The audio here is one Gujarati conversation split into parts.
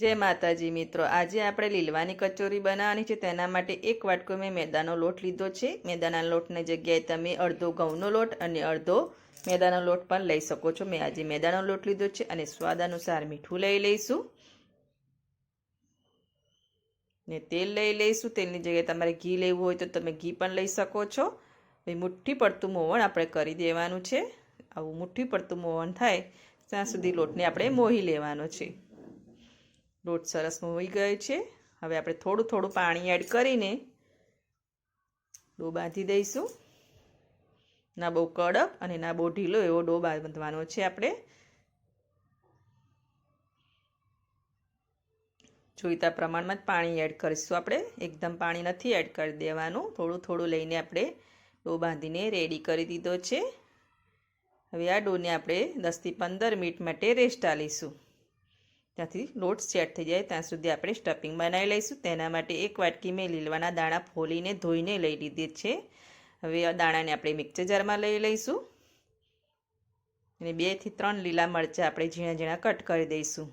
જય માતાજી મિત્રો. આજે આપણે લીલવાની કચોરી બનાવવાની છે. તેના માટે એક વાટકો મેં મેદાનો લોટ લીધો છે. મેદાના લોટની જગ્યાએ તમે અડધો ઘઉંનો લોટ અને અડધો મેદાનો લોટ પણ લઈ શકો છો. મેં આજે મેદાનો લોટ લીધો છે અને સ્વાદ અનુસાર મીઠું લઈ લઈશું. ને તેલ લઈ લઈશું. તેલની જગ્યાએ તમારે ઘી લેવું હોય તો તમે ઘી પણ લઈ શકો છો. મુઠ્ઠી પડતું મોવણ આપણે કરી દેવાનું છે. આવું મુઠ્ઠી પડતું મોવણ થાય ત્યાં સુધી લોટને આપણે મોહી લેવાનો છે. લોટ સરસ મોહી ગયો છે. હવે આપણે થોડું થોડું પાણી એડ કરીને ડો બાંધી દઈશું. ના બહુ કડક અને ના બહુ ઢીલો એવો ડો બાંધવાનો છે આપણે. જોઈતા પ્રમાણમાં જ પાણી એડ કરીશું આપણે. એકદમ પાણી નથી એડ કરી દેવાનું. થોડું થોડું લઈને આપણે ડો બાંધીને રેડી કરી દીધો છે. હવે આ ડોને આપણે દસથી પંદર મિનિટ માટે રેસ્ટ આલીશું. ત્યાંથી લોટ સેટ થઈ જાય, ત્યાં સુધી આપણે સ્ટફિંગ બનાવી લઈશું. તેના માટે એક વાટકી મેં લીલવાના દાણા ફોલીને ધોઈને લઈ લીધી છે. હવે આ દાણાને આપણે મિક્સર જારમાં લઈ લઈશું. અને બેથી ત્રણ લીલા મરચાં આપણે ઝીણા ઝીણા કટ કરી દઈશું.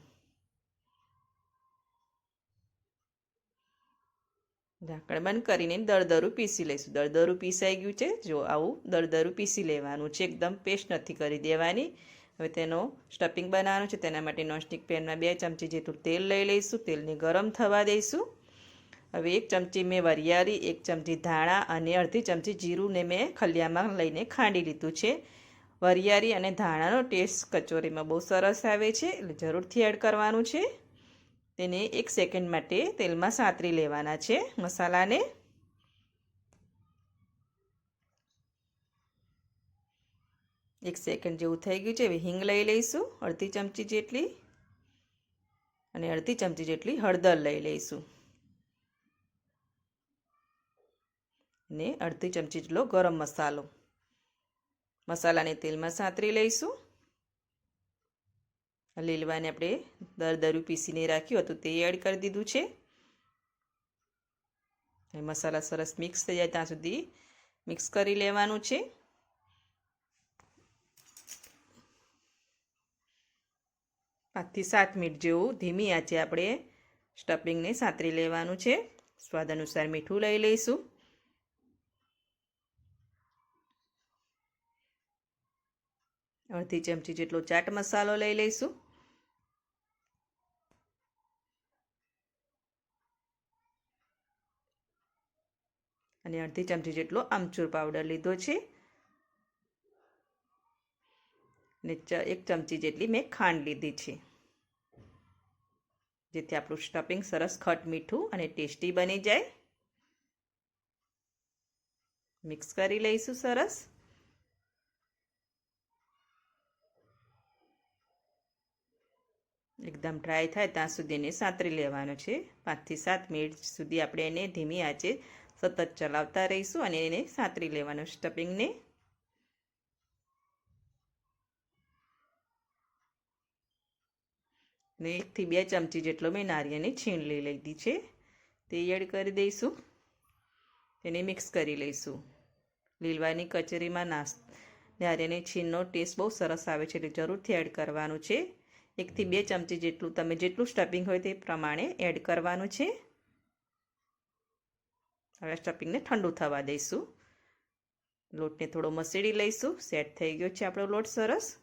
ઢાંકણ બંધ કરીને દરદરું પીસી લઈશું. દરદરું પીસાઈ ગયું છે. જો આવું દરદરું પીસી લેવાનું છે, એકદમ પેસ્ટ નથી કરી દેવાની. હવે તેનો સ્ટફિંગ બનાવવાનું છે. તેના માટે નોનસ્ટિક પેનમાં બે ચમચી જેટલું તેલ લઈ લઈશું. તેલને ગરમ થવા દઈશું. હવે એક ચમચી મેં વરિયાળી, એક ચમચી ધાણા અને અડધી ચમચી જીરુંને મેં ખલિયામાં લઈને ખાંડી લીધું છે. વરિયાળી અને ધાણાનો ટેસ્ટ કચોરીમાં બહુ સરસ આવે છે, એટલે જરૂરથી એડ કરવાનું છે. તેને એક સેકન્ડ માટે તેલમાં સાતરી લેવાના છે મસાલાને. એક સેકન્ડ જેવું થઈ ગયું છે. હવે હિંગ લઈ લઈશું, અડધી ચમચી જેટલી. અને અડધી ચમચી જેટલી હળદર લઈ લઈશું. ને અડધી ચમચી જેટલો ગરમ મસાલો. મસાલાને તેલમાં સાંતરી લઈશું. લીલવાને આપણે દરદરું પીસીને રાખ્યું હતું તે એડ કરી દીધું છે. મસાલા સરસ મિક્સ થઈ જાય ત્યાં સુધી મિક્સ કરી લેવાનું છે. પાંચથી સાત મિનિટ જેવું ધીમી આંચે આપણે સ્ટફિંગને સાતરી લેવાનું છે. સ્વાદ અનુસાર મીઠું લઈ લઈશું. અડધી ચમચી જેટલો ચાટ મસાલો લઈ લઈશું. અને અડધી ચમચી જેટલો આમચૂર પાવડર લીધો છે. ને એક ચમચી જેટલી મેં ખાંડ લીધી છે. જેથી આપણું સ્ટફિંગ સરસ ખટ મીઠું અને ટેસ્ટી બની જાય. મિક્સ કરી લઈશું સરસ. એકદમ ડ્રાય થાય ત્યાં સુધી એને સાતરી લેવાનું છે. પાંચથી સાત મિનિટ સુધી આપણે એને ધીમી આંચે સતત ચલાવતા રહીશું અને એને સાતરી લેવાનું સ્ટફિંગને. ને એકથી બે ચમચી જેટલો મેં નારિયેળની છીણ લઈ લીધી છે. તે એડ કરી દઈશું. તેને મિક્સ કરી લઈશું. લીલવાની કચેરીમાં નાસ, નારિયેળની છીણનો ટેસ્ટ બહુ સરસ આવે છે એટલે જરૂરથી એડ કરવાનું છે. એકથી બે ચમચી જેટલું, તમે જેટલું સ્ટફિંગ હોય તે પ્રમાણે એડ કરવાનું છે. હવે સ્ટફિંગને ઠંડુ થવા દઈશું. લોટને થોડો મસેડી લઈશું. સેટ થઈ ગયો છે આપણો લોટ સરસ.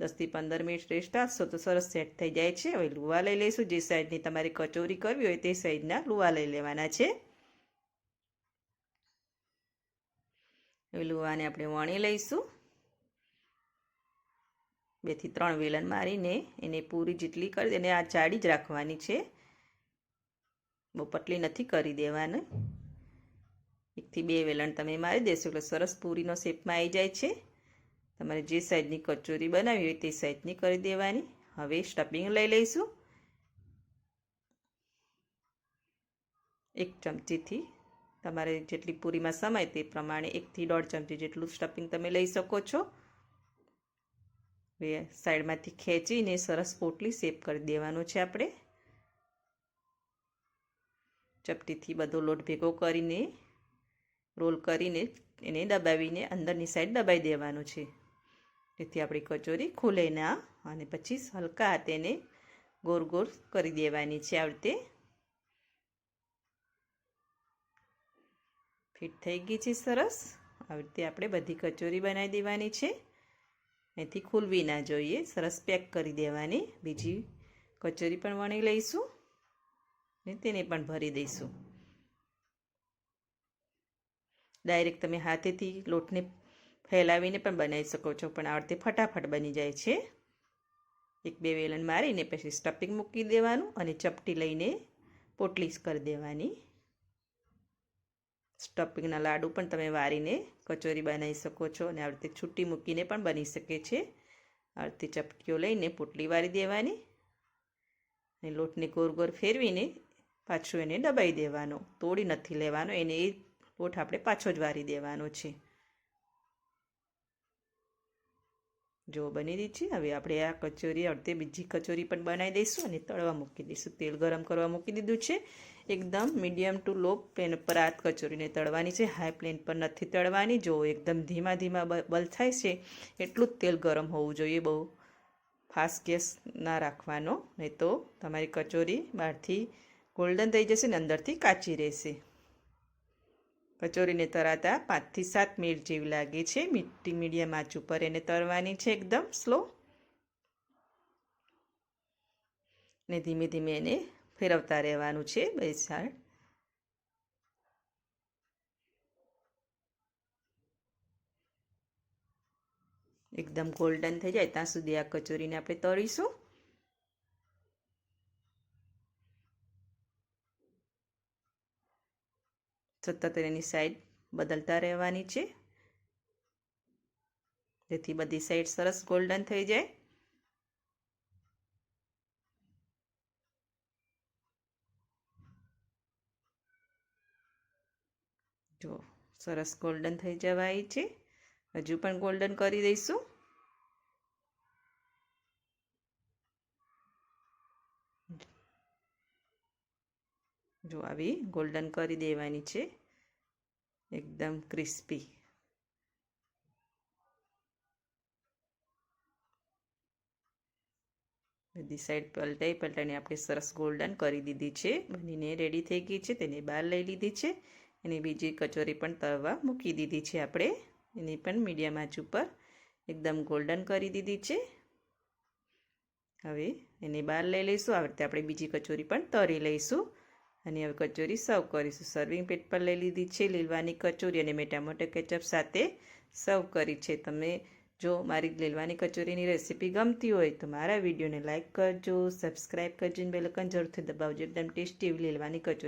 દસથી પંદર મિનિટ રેસ્ટ આપશો તો સરસ સેટ થઈ જાય છે. હવે લુવા લઈ લઈશું. જે સાઈડની તમારી કચોરી કરવી હોય તે સાઈડના લુવા લઈ લેવાના છે. હવે લુવાને આપણે વણી લઈશું. બેથી ત્રણ વેલણ મારીને એને પૂરી જેટલી કરી એને આ જાડી જ રાખવાની છે. બહુ પટલી નથી કરી દેવાની. એકથી બે વેલણ તમે મારી દેશો એટલે સરસ પૂરીનો શેપમાં આવી જાય છે. તમારે જે સાઈઝની કચોરી બનાવી હોય તે સાઈઝની કરી દેવાની. હવે સ્ટફિંગ લઈ લઈશું. એક ચમચીથી તમારે જેટલી પૂરીમાં સમાય તે પ્રમાણે એકથી દોઢ ચમચી જેટલું સ્ટફિંગ તમે લઈ શકો છો. હવે સાઈડમાંથી ખેંચીને સરસ પોટલી શેપ કરી દેવાનું છે આપણે. ચપટીથી બધો લોટ ભેગો કરીને રોલ કરીને એને દબાવીને અંદરની સાઈડ દબાઈ દેવાનું છે. જેથી આપણી કચોરી ખુલે ના અને પછી હલકા હાથેને ગોળ ગોળ કરી દેવાની છે આવી રીતે. ફિટ થઈ ગઈ છે સરસ. આવી રીતે આપણે બધી કચોરી બનાવી દેવાની છે. એથી ખુલવી ના જોઈએ. સરસ પેક કરી દેવાની. બીજી કચોરી પણ વણી લઈશું ને તેને પણ ભરી દઈશું. ડાયરેક્ટ તમે હાથેથી લોટને ફેલાવીને પણ બનાવી શકો છો. પણ આ ફટાફટ બની જાય છે. એક બે વેલણ મારીને પછી સ્ટફિંગ મૂકી દેવાનું અને ચપટી લઈને પોટલી કરી દેવાની. સ્ટફિંગના લાડુ પણ તમે વારીને કચોરી બનાવી શકો છો અને આ રીતે છૂટી મૂકીને પણ બની શકે છે. આ રીતે ચપટીઓ લઈને પોટલી વારી દેવાની અને લોટને ગોર ગોર ફેરવીને પાછું એને દબાઈ દેવાનો. તોડી નથી લેવાનો. એને એ લોટ આપણે પાછો જ વારી દેવાનો છે. જો બની રહી છે, હવે આપણે આ કચોરી, અડધે બીજી કચોરી પણ બનાવી દઈશું અને તળવા મૂકી દઈશું. તેલ ગરમ કરવા મૂકી દીધું છે. એકદમ મીડિયમ ટુ લો પેન પર આ કચોરીને તળવાની છે. હાઈ પ્લેન પર નથી તળવાની. જો એકદમ ધીમા ધીમા બલ થાય છે, એટલું જ તેલ ગરમ હોવું જોઈએ બહુ. ફાસ્ટ ગેસ ના રાખવાનો, નહીં તો તમારી કચોરી બહારથી ગોલ્ડન થઈ જશે ને અંદરથી કાચી રહેશે. કચોરીને તરાતા પાંચથી સાત મિનિટ જેવી લાગે છે. મીઠી, મીડિયમ આંચ ઉપર એને તરવાની છે એકદમ સ્લો. ને ધીમે ધીમે એને ફેરવતા રહેવાનું છે બે એકદમ ગોલ્ડન થઈ જાય ત્યાં સુધી આ કચોરીને આપણે તળીશું. સતત એની સાઈડ બદલતા રહેવાની છે. જેથી બધી સાઈડ સરસ ગોલ્ડન થઈ જાય. જો સરસ ગોલ્ડન થઈ જવાય છે. હજુ પણ ગોલ્ડન કરી દઈશું. જો આવી ગોલ્ડન કરી દેવાની છે. એકદમ ક્રિસ્પી બધી સાઈડ પલટાઈ પલટાઈને આપણે સરસ ગોલ્ડન કરી દીધી છે. બનીને રેડી થઈ ગઈ છે. તેને બહાર લઈ લીધી છે. એની બીજી કચોરી પણ તળવા મૂકી દીધી છે આપણે. એની પણ મીડિયમ આંચ ઉપર એકદમ ગોલ્ડન કરી દીધી છે. હવે એને બહાર લઈ લઈશું. આ રીતે આપણે બીજી કચોરી પણ તળી લઈશું. અને હવે કચોરી સર્વ કરીશું. સર્વિંગ પ્લેટ પર લઈ લીધી છે, લીલવાની કચોરી અને મેં ટમેટો કેચઅપ સાથે સર્વ કરી છે. તમે જો મારી લીલવાની કચોરીની રેસીપી ગમતી હોય તો મારા વિડીયોને લાઇક કરજો સબસ્ક્રાઈબ કરજો અને બેલકન જરૂરથી દબાવજો. એકદમ ટેસ્ટી લીલવાની કચોરી.